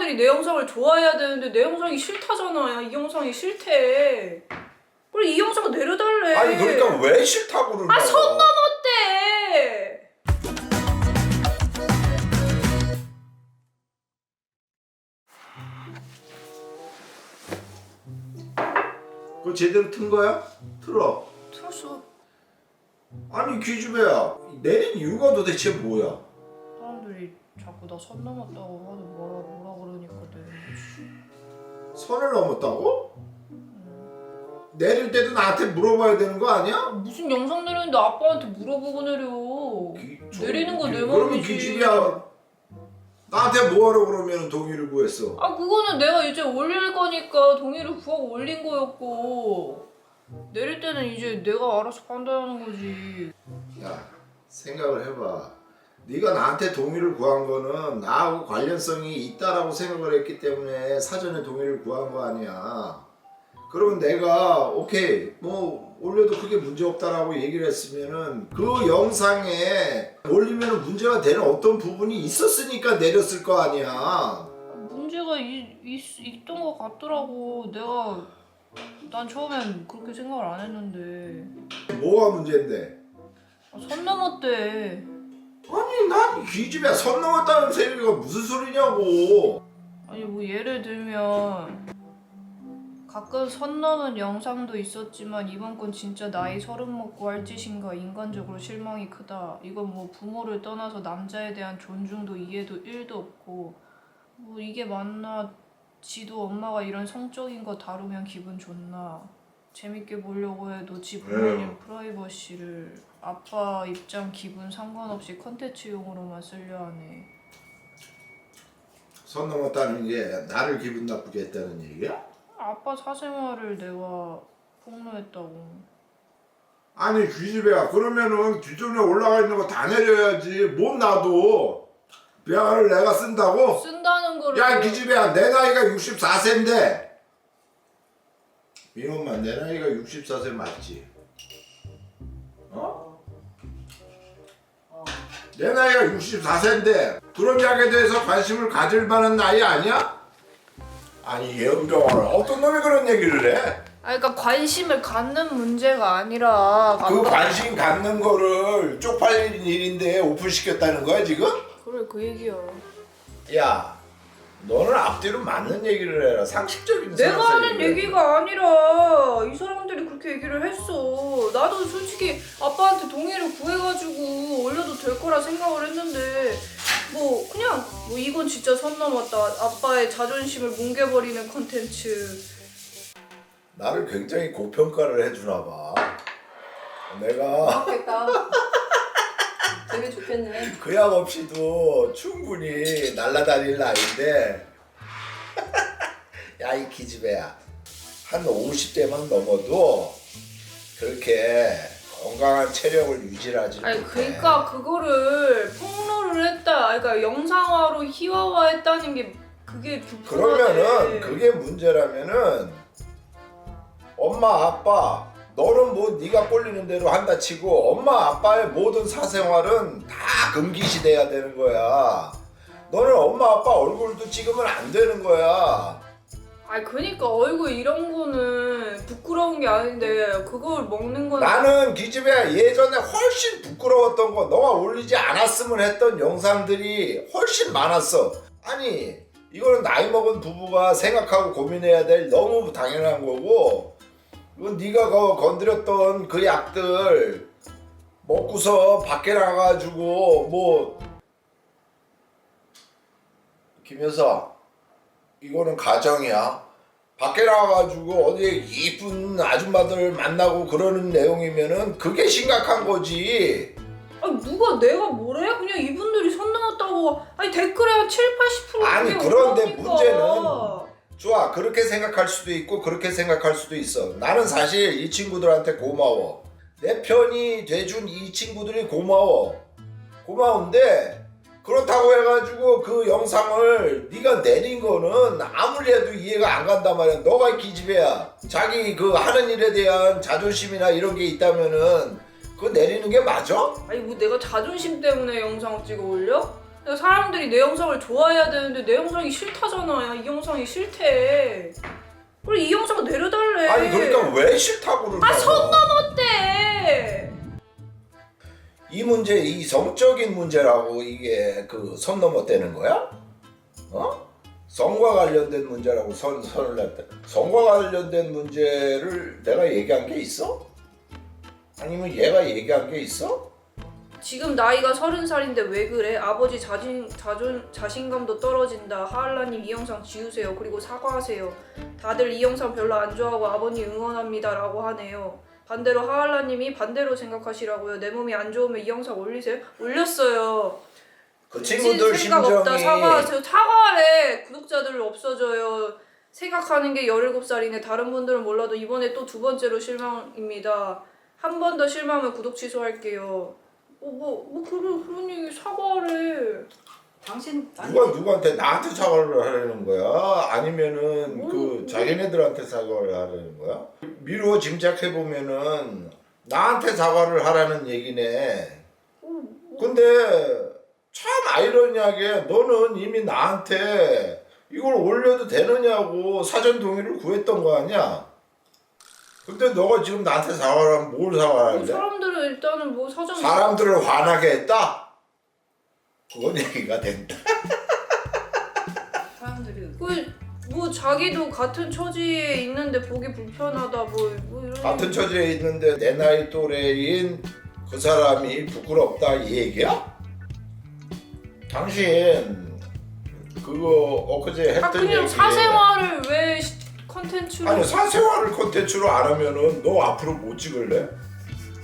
사람들이 내 영상을 좋아해야 되는데 내 영상이 싫다잖아. 야, 이 영상이 싫대. 그래 이 영상 내려달래. 아니 그러니까 왜 싫다고 그러냐? 아, 선 넘었대. 그거 제대로 튼 거야? 틀어. 들었어. 아니 기집애야 내린 이유가 도대체 뭐야? 사람들이 자꾸 나 선 넘었다고 하도 뭐라 뭐라 그러니까 거지. 선을 넘었다고? 내릴 때도 나한테 물어봐야 되는 거 아니야? 아, 무슨 영상 내리는데 아빠한테 물어보고 내려. 기- 내리는 거내 그러면 맘이지. 기집애야 나한테 뭐하러 그러면 동의를 구했어? 아 그거는 내가 이제 올릴 거니까 동의를 구하고 올린 거였고 내릴 때는 이제 내가 알아서 판단하는 거지. 야 생각을 해봐 네가 나한테 동의를 구한 거는 나하고 관련성이 있다라고 생각을 했기 때문에 사전에 동의를 구한 거 아니야 그러면 내가 오케이 뭐 올려도 크게 문제 없다라고 얘기를 했으면은 그 영상에 올리면 문제가 되는 어떤 부분이 있었으니까 내렸을 거 아니야 문제가 있, 있, 있던 것 같더라고. 내가 난 처음엔 그렇게 생각을 안 했는데 뭐가 문제인데 아, 선 넘었대. 아니 난 기집애 선 넘었다는 소리가 무슨 소리냐고. 아니 뭐 예를 들면 가끔 선 넘은 영상도 있었지만 이번 건 진짜 나이 서른 먹고 할 짓인가 인간적으로 실망이 크다. 이건 뭐 부모를 떠나서 남자에 대한 존중도 이해도 1도 없고. 뭐 이게 맞나? 지도 엄마가 이런 성적인 거 다루면 기분 좋나 재밌게 보려고 해도 지 부모님 에휴. 프라이버시를 아빠 입장 기분 상관없이 컨텐츠용으로만 쓰려 하네. 선 넘었다는 게 나를 기분 나쁘게 했다는 얘기야? 아빠 사생활을 내가 폭로했다고. 아니 귀집애야 그러면은 기존에 올라가 있는 거 다 내려야지 못 놔도 뼈를 내가 쓴다고? 쓴다는 거를 야 기집애야 내 나이가 64세인데 민호만 내 나이가 64세 맞지? 어? 내 나이가 64세인데 그런 약에 대해서 관심을 가질 만한 나이 아니야? 아니 예은병아 어떤 놈이 그런 얘기를 해? 아 그러니까 관심을 갖는 문제가 아니라 그 관심 갖는 거를 쪽팔린 일인데 오픈시켰다는 거야 지금? 그래 그 얘기야. 야 너는 앞뒤로 맞는 얘기를 해라 상식적인 내가 생각을 하는 얘기해. 얘기가 아니라 이 사람들이 그렇게 얘기를 했어. 나도 솔직히 아빠한테 동의를 구해가지고 올려도 될 거라 생각을 했는데 뭐 그냥 뭐 이건 진짜 선 넘었다. 아빠의 자존심을 뭉개버리는 컨텐츠. 나를 굉장히 고평가를 해주나 봐 내가 좋겠다. 되게 좋겠네. 그 약 없이도 충분히 날라다닐 나이인데 야 이 기집애야 한 50대만 넘어도 그렇게 건강한 체력을 유지하지 아니 못해 그러니까 그거를 폭로를 했다. 그러니까 영상화로 희화화했다는 게 그게 불편하대. 그러면은 그게 문제라면은 엄마 아빠 너는 뭐 네가 꼴리는 대로 한다 치고 엄마 아빠의 모든 사생활은 다 금기시돼야 되는 거야. 너는 엄마 아빠 얼굴도 찍으면 안 되는 거야. 아니 그러니까 얼굴 이런 거는 부끄러운 게 아닌데 그걸 먹는 건 나는 기집애 예전에 훨씬 부끄러웠던 거 너가 올리지 않았으면 했던 영상들이 훨씬 많았어. 아니 이거는 나이 먹은 부부가 생각하고 고민해야 될 너무 당연한 거고 이건 네가 거- 건드렸던 그 약들 먹고서 밖에 나가가지고 뭐 김여사 이거는 가정이야. 밖에 나가가지고 어디에 이쁜 아줌마들 만나고 그러는 내용이면은 그게 심각한 거지. 아니 누가 내가 뭐래? 그냥 이분들이 선 넘었다고 아니 댓글에 한 7, 80% 아니, 그런데. 문제는 좋아 그렇게 생각할 수도 있고 그렇게 생각할 수도 있어. 나는 사실 이 친구들한테 고마워. 내 편이 돼준 이 친구들이 고마워. 고마운데 그렇다고 해가지고 그 영상을 네가 내린 거는 아무리 해도 이해가 안 간단 말이야. 너가 기집애야. 자기 그 하는 일에 대한 자존심이나 이런 게 있다면은 그거 내리는 게 맞아? 아니 뭐 내가 자존심 때문에 영상을 찍어 올려? 사람들이 내 영상을 좋아해야 되는데 내 영상이 싫다잖아. 이 영상이 싫대. 그래 이 영상 내려달래. 아니 그러니까 왜 싫다고 그러냐 아, 선 넘었대. 이 문제 이 성적인 문제라고 이게 그 선 넘었다는 거야? 어? 성과 관련된 문제라고 선 선을 냈다. 성과 관련된 문제를 내가 얘기한 게 있어? 아니면 얘가 얘기한 게 있어? 지금 나이가 서른 살인데 왜 그래? 아버지 자신 자존 자신감도 떨어진다. 하알라님 이 영상 지우세요. 그리고 사과하세요. 다들 이 영상 별로 안 좋아하고 아버님 응원합니다 라고 하네요. 반대로 하알라님이 반대로 생각하시라고요. 내 몸이 안 좋으면 이 영상 올리세요. 올렸어요. 그 친구들 생각 없다 심정이 사과하세요. 사과하래. 구독자들 없어져요. 생각하는 게 17살이네. 다른 분들은 몰라도 이번에 또 두 번째로 실망입니다. 한 번 더 실망하면 구독 취소할게요. 어, 뭐, 뭐 그런 그런 얘기 사과하래. 당신 아니, 누가 누구한테 나한테 사과를 하려는 거야? 아니면은 뭐, 그 뭐. 자기네들한테 사과를 하려는 거야? 미루어 짐작해 보면은 나한테 사과를 하라는 얘기네. 어, 뭐, 근데 참 아이러니하게 너는 이미 나한테 이걸 올려도 되느냐고 사전 동의를 구했던 거 아니야? 근데 너가 지금 나한테 사과를 하면 뭘 사과할래? 사람들은 일단은 뭐 사정 사람들을 화나게 했다? 그건 얘기가 된다. 사람들이 그뭐 자기도 같은 처지에 있는데 보기 불편하다 뭐, 뭐 이런 같은 처지에 있는데 내 나이 또래인 그 사람이 부끄럽다 이 얘기야? 당신 그거 엊그제 했던 아 그냥 얘기 사생활을 왜 시- 컨텐츠로 아니 사생활을 콘텐츠로 안 하면은 너 앞으로 못 찍을래?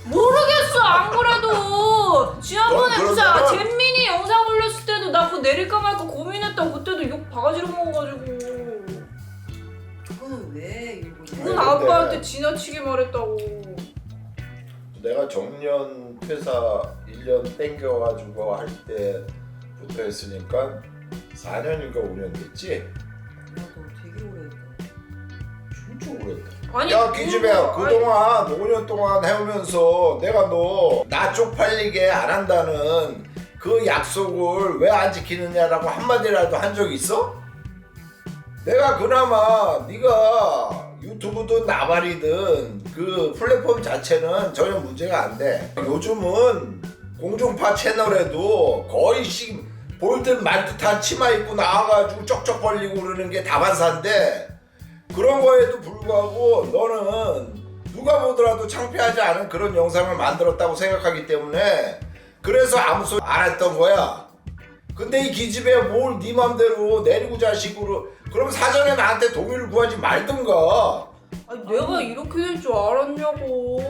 모르겠어 안 그래도 지난번에 넌 무슨 그러면은- 잼민이 영상 올렸을 때도 나 그거 내릴까 말까 고민했다 그때도 욕 바가지로 먹어가지고 그거는 왜 일본 그건 근데- 아빠한테 지나치게 말했다고 내가 정년 퇴사 1년 땡겨가지고 할 때부터 했으니까 4년인가 5년 됐지? 나도. 오래됐다 아니 야 기집애야 그거- 그동안 5년 동안 해오면서 내가 너 나 쪽팔리게 안 한다는 그 약속을 왜 안 지키느냐라고 한마디라도 한 적 있어? 내가 그나마 네가 유튜브든 나발이든 그 플랫폼 자체는 전혀 문제가 안 돼. 요즘은 공중파 채널에도 거의 볼듯 말듯한 치마 입고 나와가지고 쩍쩍 벌리고 그러는 게 다반사인데 그런 거에도 불구하고 너는 누가 보더라도 창피하지 않은 그런 영상을 만들었다고 생각하기 때문에 그래서 아무 소리 안 했던 거야. 근데 이 기집애 뭘 네 맘대로 내리고 자식으로 그럼 사전에 나한테 동의를 구하지 말든가. 아니 내가 이렇게 될 줄 알았냐고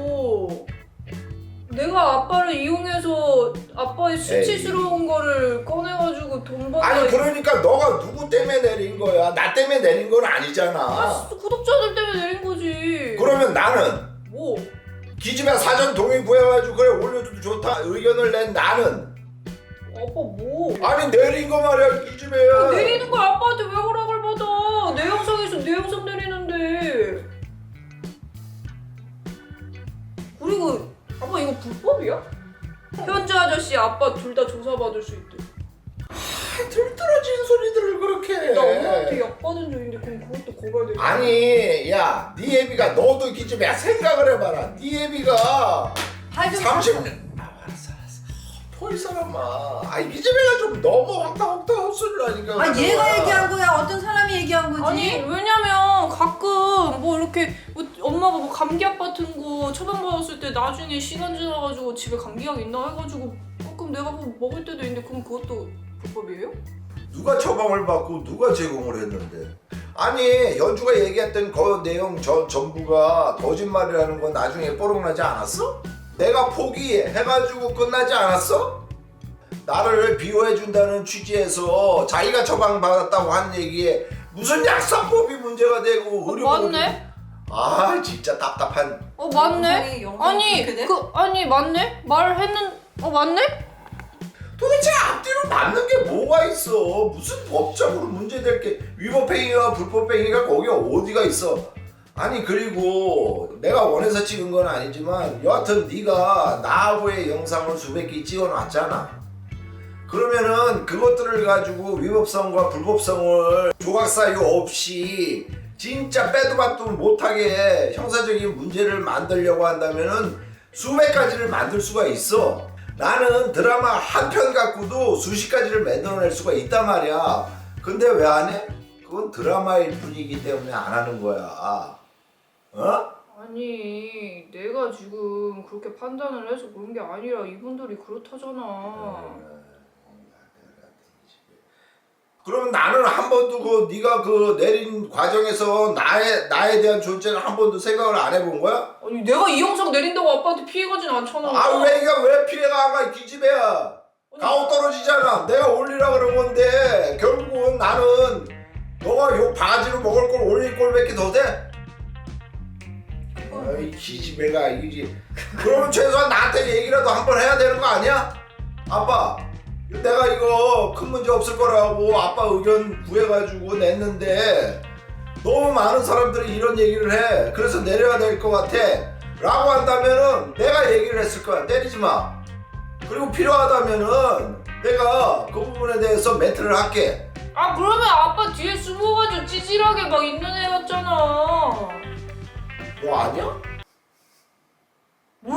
내가 아빠를 이용해서 아빠의 수치스러운 거를 꺼내가지고 돈 번다 아니 그러니까 너가 누구 때문에 내린 거야? 나 때문에 내린 건 아니잖아. 아, 구독자들 때문에 내린 거지. 그러면 나는 뭐? 기집애 사전 동의 구해가지고 그래 올려줘도 좋다 의견을 낸 나는. 아빠 뭐? 아니 내린 거 말이야 기집애야. 아, 내리는 걸 아빠한테 왜 허락을 받아? 내 영상에서 내 영상 내리는데. 그리고 이거 불법이야? 현주 아저씨 아빠 둘 다 조사받을 수 있대 들떨어진 소리들을 그렇게 해. 나 엄마한테 약 받은 적인데 그럼 그것도 고발돼 네. 아니 야, 네 애비가 너도 기집애야 생각을 해봐라. 네 애비가 하여튼 30년. 아 알았어 알았어. 포이 사람아. 아 이 기집애가 좀 너무 황당황당 헛소리를 하니까. 아 얘가. 얘기한 거야 어떤 사람이 얘기한 거지? 아니 왜냐면 가끔 뭐 이렇게 뭐 엄마가 뭐 감기약 같은 거 처방받았을 때 나중에 시간 지나가지고 집에 감기약 있나 해가지고 가끔 내가 뭐 먹을 때도 있는데 그럼 그것도 불법이에요? 누가 처방을 받고 누가 제공을 했는데. 아니 연주가 얘기했던 그 내용 저 전부가 거짓말이라는 건 나중에 뽀록나지 않았어? 내가 포기해가지고 끝나지 않았어? 나를 비호해준다는 취지에서 자기가 처방받았다고 한 얘기에 무슨 약사법이 문제가 되고 어, 의료법이 맞네? 아 진짜 답답한 어 맞네? 영상이 아니 그렇게 돼? 그 아니 맞네? 말했는 어 맞네? 도대체 앞뒤로 맞는 게 뭐가 있어 무슨 법적으로 문제될 게 위법행위와 불법행위가 거기 어디가 있어 아니 그리고 내가 원해서 찍은 건 아니지만 여하튼 네가 나하고의 영상을 수백 개 찍어놨잖아 그러면은 그것들을 가지고 위법성과 불법성을 조각 사유 없이 진짜 빼도 박도 못하게 형사적인 문제를 만들려고 한다면은 수백 가지를 만들 수가 있어. 나는 드라마 한 편 갖고도 수십 가지를 만들어낼 수가 있단 말이야. 근데 왜 안 해? 그건 드라마일 뿐이기 때문에 안 하는 거야. 어? 아니 내가 지금 그렇게 판단을 해서 그런 게 아니라 이분들이 그렇다잖아. 어. 그러면 나는 한 번도 그 네가 그 내린 과정에서 나에 나에 대한 존재를 한 번도 생각을 안 해본 거야? 아니 내가 이 영상 내린다고 아빠한테 피해가진 않잖아. 아왜 이가 왜 피해가 가 기집애야? 가오 떨어지잖아. 내가 올리라 그런 건데 결국은 나는 너가 욕 바가지로 먹을 걸 올릴 꼴밖에 더 돼? 아이 기집애가 이지. 그러면 최소한 나한테 얘기라도 한 번 해야 되는 거 아니야? 아빠, 내가 이거 큰 문제 없을 거라고 아빠 의견 구해가지고 냈는데 너무 많은 사람들이 이런 얘기를 해. 그래서 내려야 될 것 같아. 라고 한다면은 내가 얘기를 했을 거야. 때리지 마. 그리고 필요하다면은 내가 그 부분에 대해서 멘트를 할게. 아 그러면 아빠 뒤에 숨어가지고 찌질하게 막 있는 애 같잖아. 너 아니야?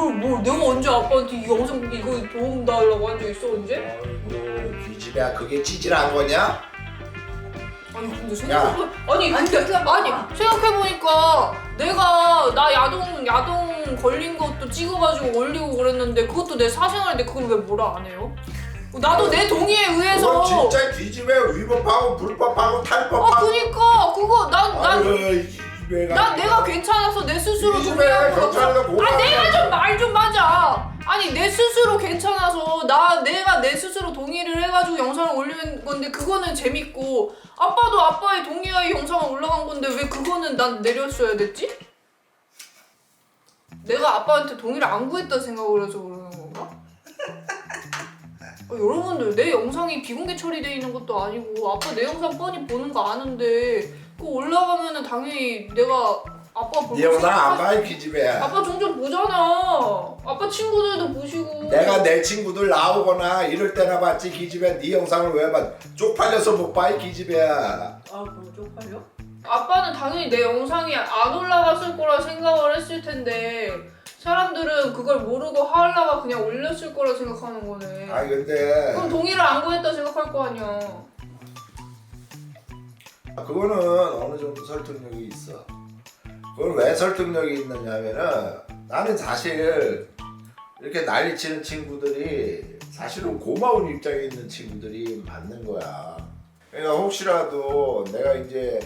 뭘, 뭘, 내가 언제 아빠한테 이 영상 이거 도움 달라고 한 적 있어, 언제? 아이고 기집애야 그게 찌질한 거냐? 아니, 근데 생각해보, 아니, 아니, 근데. 아니, 생각해 보니까 내가 나 야동, 야동 걸린 것도 찍어가지고 올리고 그랬는데 그것도 내 사생활인데 그걸 왜 뭐라 안 해요? 나도 내 동의에 의해서. 그건 진짜 기집애 위법하고 불법하고 탈법하고 아, 그니까, 그거, 난, 난, 아유, 이 기집애가 난 내가 괜찮아서 내 스스로 이 동의한 집애가 괜찮으니까 거야. 아 내가 좀 말 좀 맞아. 아니 내 스스로 괜찮아서 나 내가 내 스스로 동의를 해가지고 영상을 올리는 건데 그거는 재밌고 아빠도 아빠의 동의하에 영상을 올라간 건데 왜 그거는 난 내렸어야 됐지? 내가 아빠한테 동의를 안 구했다 생각을 해서 그러는 건가? 아, 여러분들 내 영상이 비공개 처리돼 있는 것도 아니고 아빠 내 영상 뻔히 보는 거 아는데 그거 올라가면은 당연히 내가 아빠 영상 안 생각하지. 봐, 이 기집애야. 아빠 종종 보잖아. 아빠 친구들도 보시고. 내가 내 친구들 나오거나 이럴 때나 봤지 기집애 네 영상을 왜 봐? 쪽팔려서 못 봐, 이 기집애야. 아 그럼 쪽팔려? 아빠는 당연히 내 영상이 안 올라갔을 거라 생각을 했을 텐데 사람들은 그걸 모르고 하울라가 그냥 올렸을 거라 생각하는 거네. 아 근데 그럼 동의를 안 구했다 생각할 거 아니야. 그거는 어느 정도 설득력이 있어. 그건 왜 설득력이 있느냐면은 나는 사실 이렇게 난리치는 친구들이 사실은 고마운 입장에 있는 친구들이 맞는 거야. 그러니까 혹시라도 내가 이제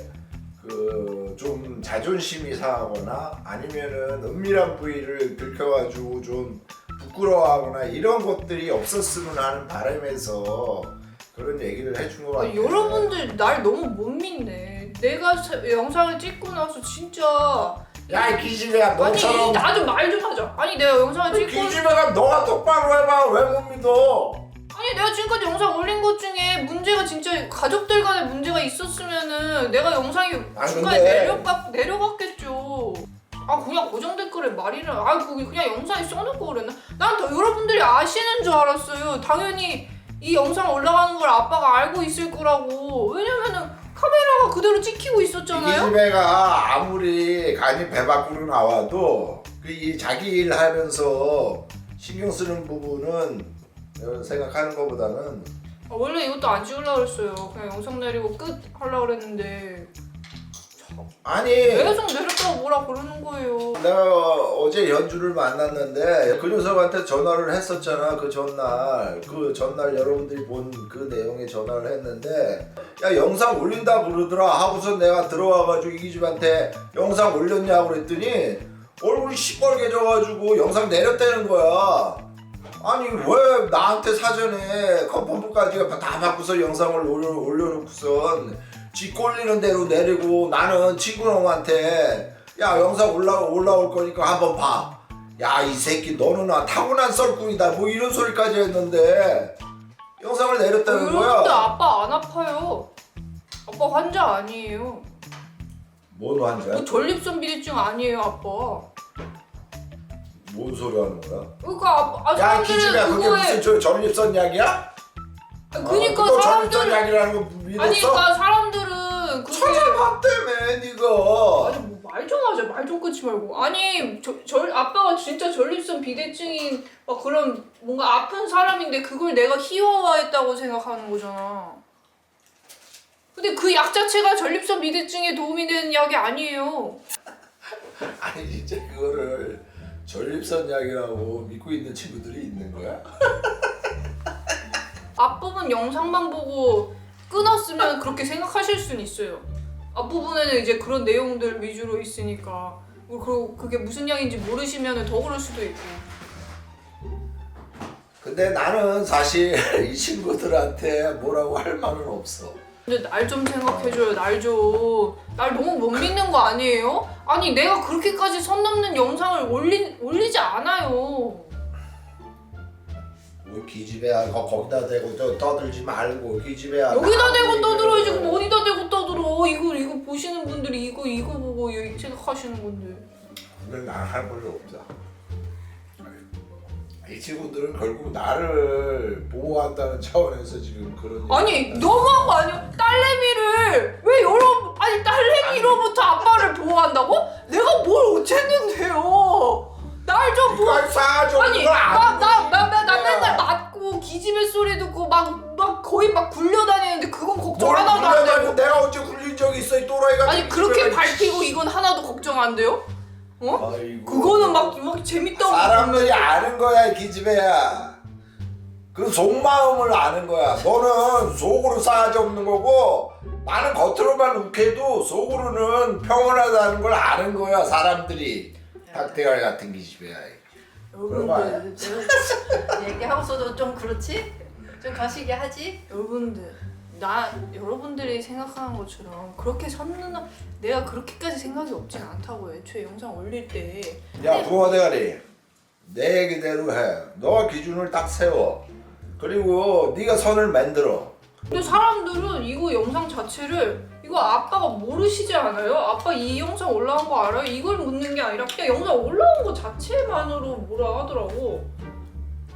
그 좀 자존심이 상하거나 아니면은 은밀한 부위를 들켜가지고 좀 부끄러워하거나 이런 것들이 없었으면 하는 바람에서 그런 얘기를 해준 거 아, 같아. 여러분들 날 너무 못 믿네. 내가 사- 영상을 찍고 나서 진짜 야, 이 기집애야, 아니 너처럼 나 좀 말 좀 하자. 아니 내가 영상을 찍고 기집애가 너가 똑바로 해봐. 왜 못 믿어? 아니 내가 지금까지 영상 올린 것 중에 문제가 진짜 가족들 간에 문제가 있었으면은 내가 영상이 아, 중간에 근데- 내려갔, 내려갔겠죠 아 그냥 고정 댓글에 말이라 아 그게 그냥 영상에 써놓고 그랬나 난 더 여러분들이 아시는 줄 알았어요 당연히 이 영상 올라가는 걸 아빠가 알고 있을 거라고. 왜냐면은 카메라가 그대로 찍히고 이 있었잖아요. 기집애가 아무리 간이 배 밖으로 나와도 그 이 자기 일 하면서 신경 쓰는 부분은 생각하는 것보다는 아, 원래 이것도 안 찍으려고 그랬어요. 그냥 영상 내리고 끝 하려고 그랬는데 아니. 계속 내렸다고 뭐라 그러는 거예요? 내가 어제 연주를 만났는데 그 녀석한테 전화를 했었잖아 그 전날. 그 전날 여러분들이 본 그 내용의 전화를 했는데 야 영상 올린다 그러더라. 하고서 내가 들어와가지고 이 집한테 영상 올렸냐고 그랬더니 얼굴이 시뻘개져가지고 영상 내렸다는 거야. 아니 왜 나한테 사전에 컨펌부까지? 다 바꾸서 영상을 올려, 올려놓고선 지 꼴리는 대로 내리고 나는 친구놈한테 야 영상 올라 올라올 거니까 한번 봐. 야 이 새끼 너는 아, 타고난 썰꾼이다 뭐 이런 소리까지 했는데 영상을 내렸다는 거야. 아빠 안 아파요. 아빠 환자 아니에요. 뭔 환자야? 뭐 전립선 비대증 아니에요, 아빠. 뭔 소리 하는 거야? 그러니까 아빠, 아, 야 기집애야 사람들은 그게 그거에 무슨 저 전립선 약이야? 그니까 너 사람들 전립선 약이라는 거 믿었어? 아니 그러니까 사람들은 그렇게 찾아봤다며 네가. 아니 뭐 말 좀 하자. 말 좀 끊지 말고. 아니 저, 절 아빠가 진짜 전립선 비대증인 막 그런 뭔가 아픈 사람인데 그걸 내가 희화화했다고 생각하는 거잖아. 근데 그 약 자체가 전립선 비대증에 도움이 되는 약이 아니에요. 아니 진짜 그거를 전립선 약이라고 믿고 있는 친구들이 있는 거야? 앞부분 영상만 보고 끊었으면 그렇게 생각하실 수는 있어요. 앞부분에는 이제 그런 내용들 위주로 있으니까 뭐 그리고 그게 무슨 약인지 모르시면 더 그럴 수도 있고 근데 나는 사실 이 친구들한테 뭐라고 할 말은 없어 근데 날 좀 생각해줘요 날 좀. 날 너무 못 믿는 거 아니에요? 아니 내가 그렇게까지 선 넘는 영상을 올리, 올리지 않아요 뭐 기집애야 거- 거기다 대고 저 떠들지 말고 기집애야 여기다 대고 떠들어야지 그럼 어디다 대고 떠들어 이거 이거 보시는 분들이 이거 이거 보고 이- 생각하시는 건데 근데 난할 말이 없다 이 친구들은 결국 나를 보호한다는 차원에서 지금 그런 아니 얘기를 너무 한 거 아니야? 딸내미를 왜 여러 아니 딸내미로부터 아빠를 보호한다고? 내가 뭘 어쨌는데요? 날 좀 보호. 싸줘 아니 나나나 맨날 기집애 소리 듣고 막 막 거의 막 굴려다니는데 그건 걱정 뭘 하나도 안 굴려다니고 되고. 내가 언제 굴린 적이 있어 이 또라이가 아니 그렇게 밝히고 이건 하나도 걱정 안 돼요? 어? 아이고. 그거는 막, 막 재밌다고 사람들이 아는 거야 이 기집애야 그 속마음을 아는 거야 너는 속으로 싸가지 없는 거고 나는 겉으로만 욱해도 속으로는 평온하다는 걸 아는 거야 사람들이 닭대가리 같은 기집애야 여러분들 얘기하고서도 좀 그렇지? 좀 거시기 하지? 여러분들 나 여러분들이 생각하는 것처럼 그렇게 선는 내가 그렇게까지 생각이 없진 않다고 애초에 영상 올릴 때. 야 부모 대가리 내 얘기대로 해너 기준을 딱 세워. 그리고 네가 선을 만들어. 근데 사람들은 이거 영상 자체를 이거 아빠가 모르시지 않아요? 아빠 이 영상 올라온 거 알아요? 이걸 묻는 게 아니라 그냥 영상 올라온 거 자체만으로 뭐라 하더라고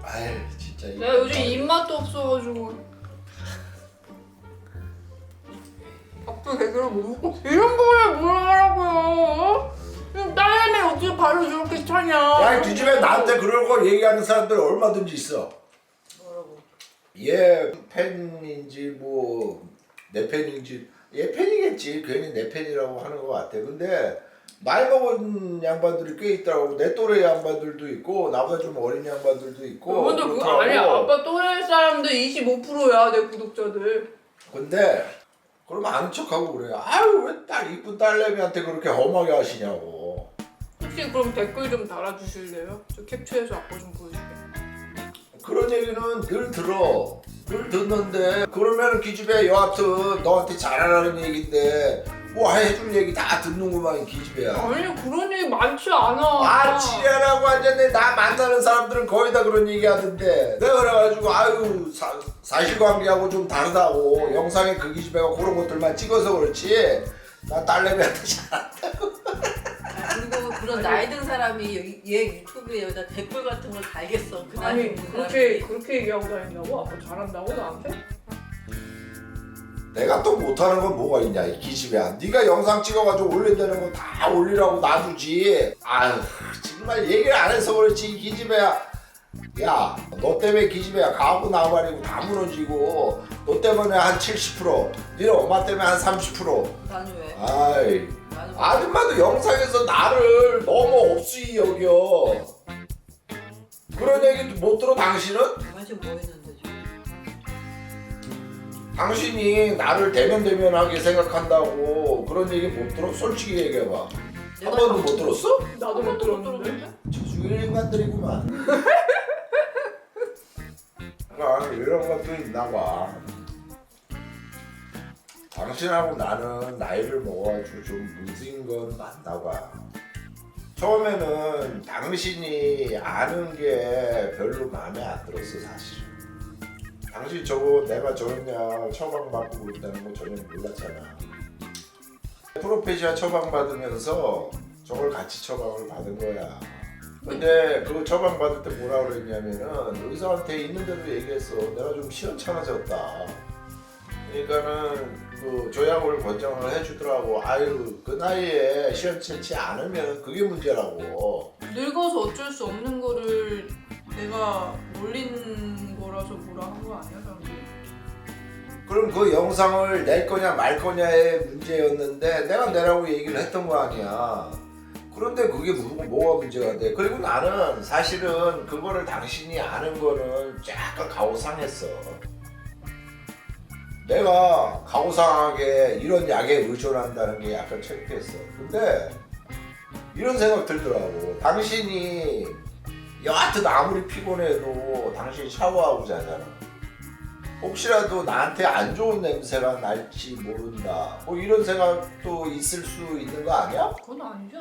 아이 진짜 이- 내가 요즘 입맛도 없어가지고 아빠 개그를 못 먹고 이런 거를 뭐라 하라고요? 딸내미 어떻게 발로 저렇게 차냐 야 이 뒤집애 나한테 그런 거 얘기하는 사람들 얼마든지 있어 뭐라고? 얘 팬인지 뭐 내 팬인지 얘 팬이겠지. 괜히 내 팬이라고 하는 것 같아. 근데 나이 먹은 양반들이 꽤 있더라고. 내 또래 양반들도 있고 나보다 좀 어린 양반들도 있고. 근데 그거 그렇더라고. 아니야 아빠 또래 사람들 25%야 내 구독자들. 근데 그럼 아는 척하고 그래. 아유 왜 딸 이쁜 딸내미한테 그렇게 험하게 하시냐고. 혹시 그럼 댓글 좀 달아주실래요? 저 캡처해서 아빠 좀 보여줄게요 그런 얘기는 늘 들어 늘 듣는데 그러면 기집애 여하튼 너한테 잘하라는 얘긴데 뭐 해줄 얘기 다 듣는구만 이 기집애야. 아니 그런 얘기 많지 않아. 아 지랄하고 앉았네. 나 만나는 사람들은 거의 다 그런 얘기 하던데. 내가 그래가지고 아유 사, 사실관계하고 좀 다르다고 영상에 그 기집애가 그런 것들만 찍어서 그렇지. 나 딸내미한테 잘 아, 그리고 그런 나이 든 사람이 여기- 얘 유튜브에 여기다 댓글 같은 걸 달겠어. 그 아니 든 그렇게. 그렇게 얘기하고 다닌다고? 아빠 잘한다고 나한테? 내가 또 못하는 건 뭐가 있냐 이 기집애야 네가 영상 찍어가지고 올린다는 거다 올리라고 놔두지 아휴 정말 얘기를 안 해서 그렇지 이 기집애야 야 너 때문에 기집애야 가고 나발이고 다 무너지고 너 때문에 한 70% 니네 엄마 때문에 한 30% 나는 왜? 아이? 아줌마도 영상에서 나를 너무 없이 여겨 그런 얘기 못 들어 당신은? 지금 뭐 했는데 지금? 당신이 나를 대면대면하게 생각한다고 그런 얘기 못 들어? 솔직히 얘기해봐 한 번도 못 들었어? 나도 못 들었는데 저주일 인간들이구만 아 이런 것도 있나 봐 당신하고 나는 나이를 먹어가지고 좀 늦은 건 맞나 봐 처음에는 당신이 아는 게 별로 마음에 안 들었어 사실 당신 저거 내가 약 처방받고 있다는 거 전혀 몰랐잖아 프로페시아 처방받으면서 저걸 같이 처방을 받은 거야 근데 그 처방 받을 때 뭐라 그랬냐면은 의사한테 있는 대로 얘기했어. 내가 좀 시원찮아졌다. 그러니까는 그 조약을 권장을 해주더라고. 아유 그 나이에 시원찮지 않으면 그게 문제라고. 늙어서 어쩔 수 없는 거를 내가 놀린 거라서 뭐라 한 거 아니야 사람들이? 그럼 그 영상을 낼 거냐 말 거냐의 문제였는데 내가 내라고 얘기를 했던 거 아니야. 그런데 그게 뭐, 뭐가 문제가 돼? 그리고 나는 사실은 그거를 당신이 아는 거는 약간 가오상했어. 내가 가오상하게 이런 약에 의존한다는 게 약간 창피했어. 근데 이런 생각 들더라고. 당신이 여하튼 아무리 피곤해도 당신 샤워하고 자잖아. 혹시라도 나한테 안 좋은 냄새가 날지 모른다. 뭐 이런 생각도 있을 수 있는 거 아니야? 그건 아니지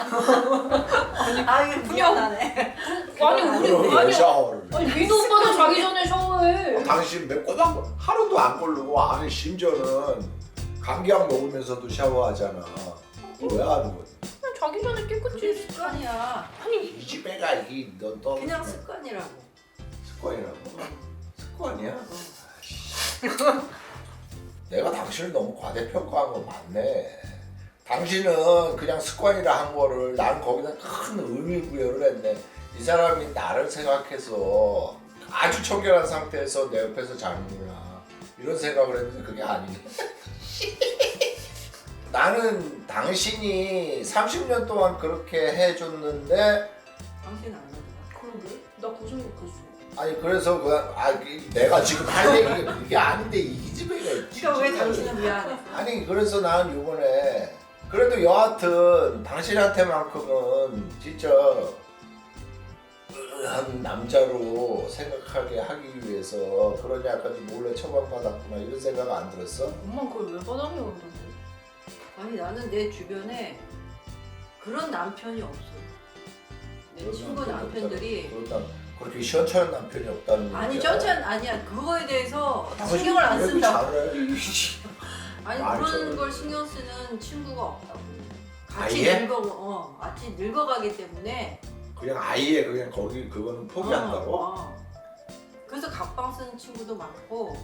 않아? 아 이게 불안하네. 아니 우리 왜 아니 샤워를? 해? 아니 민호 오빠도 자기 전에 샤워해. 당신 몇 꼬박 하루도 안 걸르고 아니 심지어는 감기약 먹으면서도 샤워하잖아. 왜 하는 거지? 그냥 자기 전에 깨끗이 습관이야. 아니 이 집애가 이게 너너 그냥 습관이라고. 습관이라고. 습관이야? 어. 내가 당신을 너무 과대평가한 건 맞네. 당신은 그냥 습관이라 한 거를 난 거기다 큰 의미 부여를 했네. 이 사람이 나를 생각해서 아주 청결한 상태에서 내 옆에서 자는구나. 이런 생각을 했는데 그게 아니네. 나는 당신이 30년 동안 그렇게 해줬는데 당신 안 하더라. 그러게 나그 생각했어. 아니 그래서 그냥 아 이- 내가 지금 할 얘기가 그게 아닌데 이 집애가 그러니까 왜 당신은 미안해? 아니 그래서 난 이번에 그래도 여하튼 당신한테만큼은 진짜 한 남자로 생각하게 하기 위해서 그런 약까지 몰래 처방받았구나 이런 생각 안 들었어? 엄마 그걸 왜 받았냐 그러던데. 아니 나는 내 주변에 그런 남편이 없어. 내 친구 남편들이 그렇다 그렇게 시원찮은 남편이 없다는 아니 얘기야. 전천 아니야 그거에 대해서 당신 신경을 안 쓴다고. 잘해. 아니 말이 그런. 걸 신경 쓰는 친구가 없다고. 같이 아예? 늙어 어 같이 늙어가기 때문에 그냥 아예 그냥 거기 그거는 포기한다고? 어, 어. 그래서 각방 쓰는 친구도 많고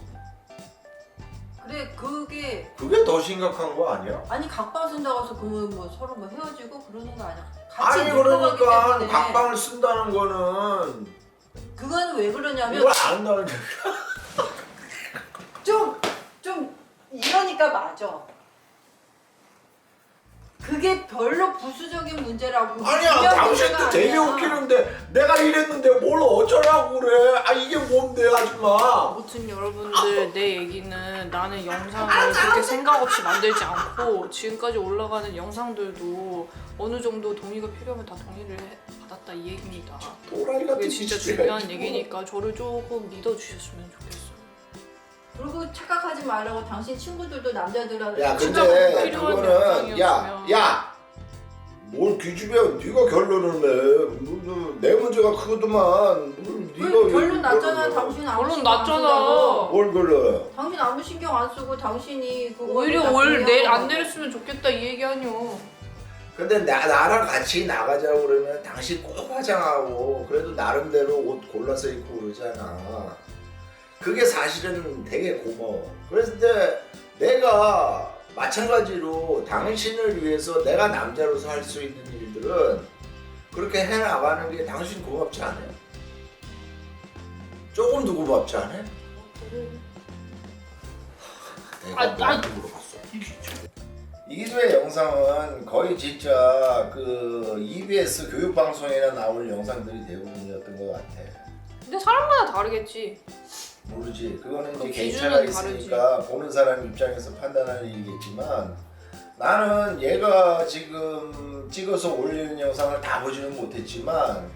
그래 그게 그게 더 심각한 거 아니야? 아니 각방 쓴다고 해서 그뭐 서로 뭐 헤어지고 그러는 거 아니야 같이 아니 늙어가기 그러니까 때문에 각방을 쓴다는 거는 그거는 왜 그러냐면 이걸 안다는 좀, 좀 맞아. 그게 별로 부수적인 문제라고. 아니야 당신도 되게. 웃기는데 내가 이랬는데 뭘 어쩌라고 그래 아 이게 뭔데 아줌마 아무튼 여러분들 내 얘기는 나는 영상을 그렇게 생각 없이 만들지 않고 지금까지 올라가는 영상들도 어느 정도 동의가 필요하면 다 동의를 해- 받았다 이 얘기입니다. 같은 그게 진짜 짓이야, 중요한 이거. 얘기니까 저를 조금 믿어주셨으면 좋겠어요. 그리고 착각하지 말라고 당신 친구들도 남자들한테 야 근데 필요한 그거는 영상이었으면. 야야뭘 기집애야 네가 결론을 내 뭐, 내 문제가 크더만 뭘그 네가 결론 왜 났잖아. 당신 아무 결론 신경 안 났잖아. 쓴다고. 뭘 결론 당신 아무 신경 안 쓰고 당신이 그거 오히려 올내안 내렸으면 좋겠다 이 얘기 아니오. 근데 나, 나랑 같이 나가자고 그러면 당신 꼭 화장하고 그래도 나름대로 옷 골라서 입고 그러잖아 그게 사실은 되게 고마워 그런데 내가 마찬가지로 당신을 위해서 내가 남자로서 할 수 있는 일들은 그렇게 해 나가는 게 당신 고맙지 않아요? 조금도 고맙지 않아요? 내가 아, 너한테 아. 물어봤어 이기수의 영상은 거의 진짜 그 EBS 교육 방송이나 나올 영상들이 대부분이었던 것 같아 근데 사람마다 다르겠지. 모르지 그거는 그 이제 기준은 개인 차가 있으니까 보는 사람 입장에서 판단하는 일이겠지만 나는 얘가 지금 찍어서 올리는 영상을 다 보지는 못했지만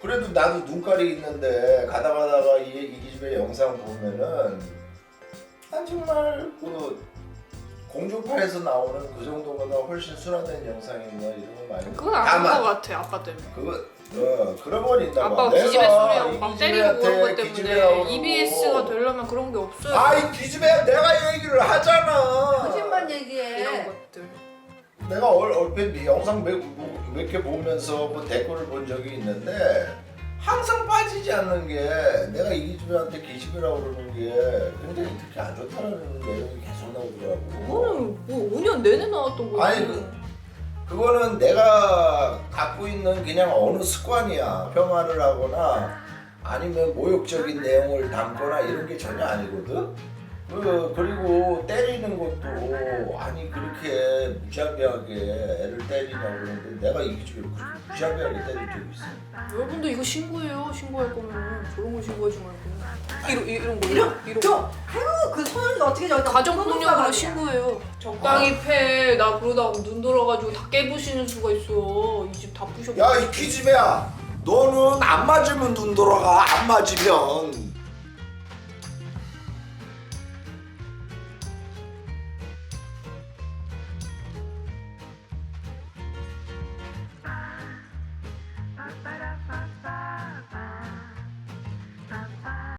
그래도 나도 눈깔이 있는데 가다 가다가 이, 이 기집의 영상 보면은 난 정말 그 공중파에서 나오는 그 정도보다 훨씬 순화된 영상인가 이런 거 많이 그건 아닌 것 같아 아빠 때문에. 그거 어 그런 건 있나 봐. 아빠가 내가 기집애 소리하고 이막 때리고 그런 것 기집애한테 때문에 EBS가 되려면 그런 게 없어요. 아이 기집애 내가 얘기를 하잖아. 거짓말 이런 얘기해. 것들. 내가 얼, 얼핏 네 영상 몇, 뭐, 몇개 보면서 뭐 댓글을 본 적이 있는데 항상 빠지지 않는 게 내가 이기주한테 기집애라고 그러는 게 굉장히 특히 안 좋다는 내용이 계속 나오더라고. 그거는 뭐 5년 내내 나왔던 거지. 아니, 그- 그거는 내가 갖고 있는 그냥 어느 습관이야. 평화를 하거나 아니면 모욕적인 내용을 담거나 이런 게 전혀 아니거든. 그, 그리고 때리는 것도 아니 그렇게 무자비하게 애를 때리냐고 그러는데 내가 이기주를 그렇게 무자비하게 때린 적이 있어. 여러분들 이거 신고해요. 신고할 거면 저런 거 신고하지 말고. 이런 이런 거 이런 이런 저 거. 아유 그 소년이 어떻게 저기 가정폭력으로 신고해요. 적당히 패. 나 그러다가 눈 돌아가지고 다 깨부시는 수가 있어. 이 집 다 부셔. 야이 기집애야 너는 안 맞으면 눈 돌아가 안 맞으면